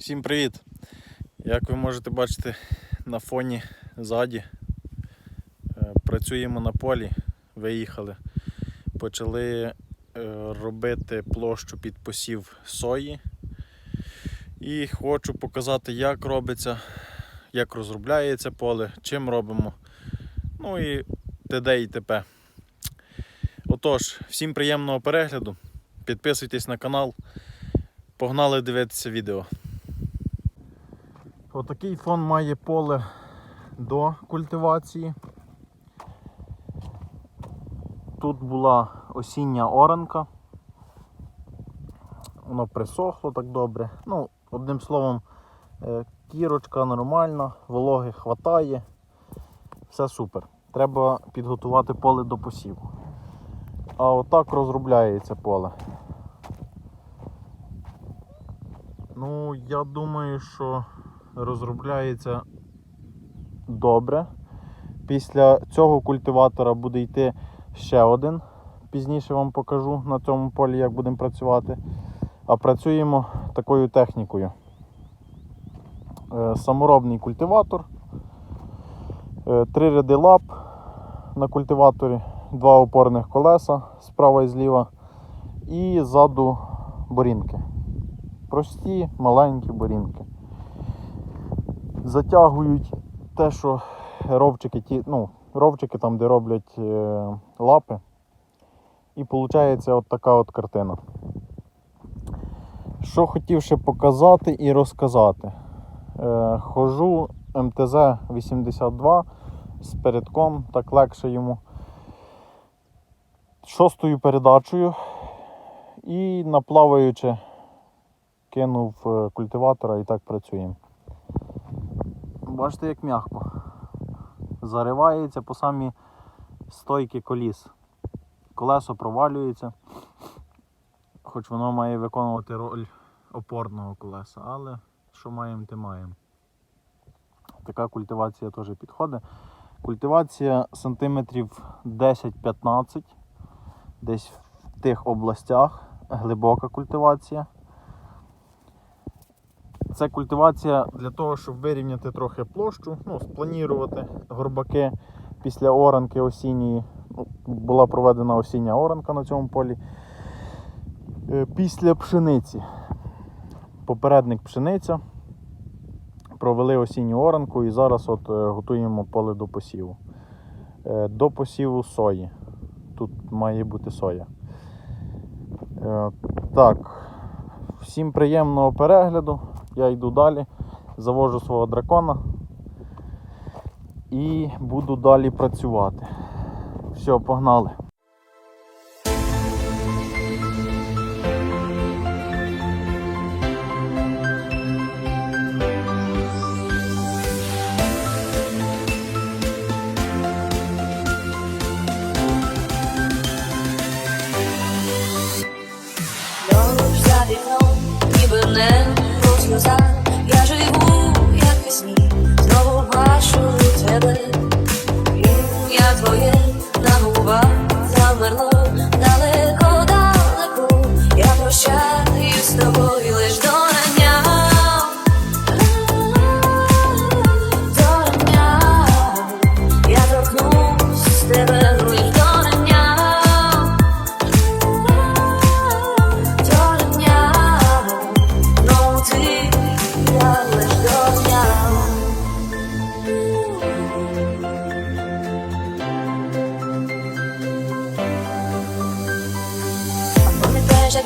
Всім привіт! Як ви можете бачити на фоні ззаді, е, працюємо на полі, виїхали, почали е, робити площу під посів сої. І хочу показати, як робиться, як розробляється поле, чим робимо. Ну і т.д. і т.п. Отож, всім приємного перегляду. Підписуйтесь на канал. Погнали дивитися відео. Отакий фон має поле до культивації. Тут була осіння оранка. Воно присохло так добре. Ну, одним словом, е, кірочка нормальна, вологи хватає. Все супер. Треба підготувати поле до посіву. А отак розробляється поле. Ну, я думаю, що розробляється добре. Після цього культиватора буде йти ще один. Пізніше вам покажу на цьому полі, як будемо працювати. А працюємо такою технікою. Е, Саморобний культиватор, е, три ряди лап на культиваторі, два опорних колеса справа і зліва, і ззаду борінки. Прості, маленькі борінки. Затягують те, що ровчики, ті, ну, ровчики там, де роблять е, лапи. І виходить от така от картина. Що хотів ще показати і розказати. Е, хожу МТЗ-82 з передком, так легше йому. Шостою передачею і наплаваючи кинув е, культиватора і так працюємо. Бачите, як м'яко. Заривається по самі стойки коліс. Колесо провалюється, хоч воно має виконувати роль опорного колеса, але що маємо, те маємо. Така культивація теж підходить. Культивація сантиметрів 10-15, десь в тих областях, глибока культивація. Це культивація для того, щоб вирівняти трохи площу, ну, спланірувати горбаки після оранки осінньої. Ну, була проведена осіння оранка на цьому полі. Е, Після пшениці. Попередник пшениця. Провели осінню оранку і зараз от е, готуємо поле до посіву. Е, До посіву сої. Тут має бути соя. Так, всім приємного перегляду. Я йду далі, завожу свого дракона і буду далі працювати. Все, погнали. Я живу, як у сні, знову бачу тебе. я твоє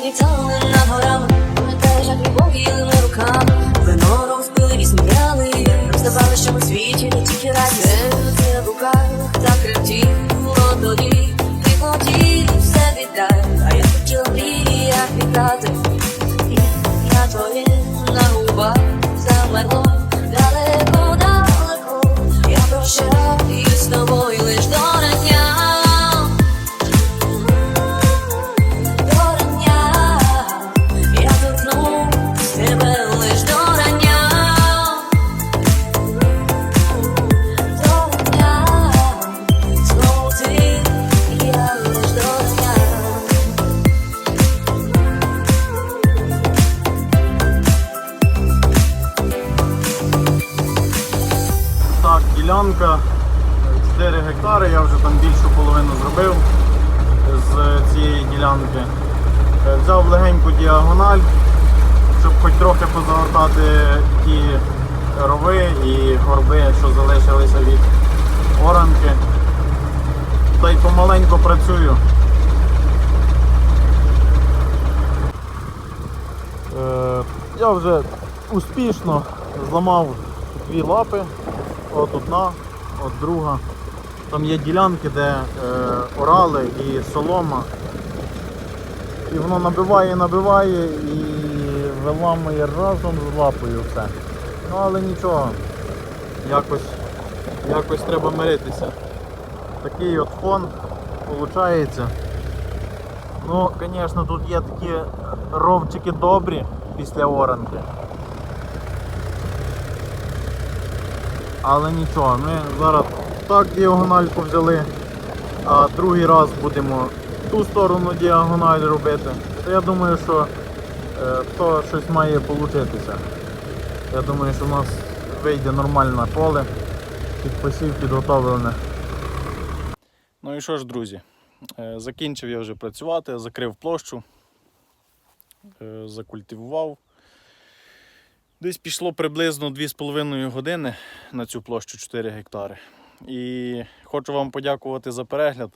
літали над горами, пам'ятаєш, як любов руками, вино розпили і здавали, що ми світі не тільки раді. Це в руках та крепті. Ділянка 4 гектари, я вже там більшу половину зробив з цієї ділянки. Е, Взяв легеньку діагональ, щоб хоч трохи позагортати ті рови і горби, що залишилися від оранки. Та й помаленьку працюю. Е, Я вже успішно зламав дві лапи, от одна, от друга. Там є ділянки, де е, орали і солома. І воно набиває, набиває і виламує разом з лапою все. Ну але нічого, якось, якось треба миритися. Такий от фон виходить. Ну, звісно, тут є такі ровчики добрі після оранки. Але нічого, ми зараз так діагональку взяли, а другий раз будемо ту сторону діагональ робити. То я думаю, що е, то щось має получитися. Я думаю, що в нас вийде нормальне поле, під посів підготовлене. Ну і що ж, друзі, е, закінчив я вже працювати, закрив площу, е, закультивував. Десь пішло приблизно 2,5 години на цю площу 4 гектари. І хочу вам подякувати за перегляд,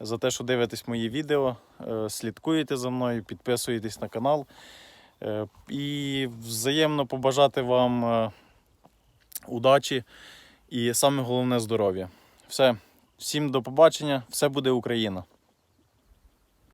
за те, що дивитесь мої відео, е, слідкуєте за мною, підписуєтесь на канал. Е, І взаємно побажати вам е, удачі і саме головне здоров'я. Все, всім до побачення, все буде Україна!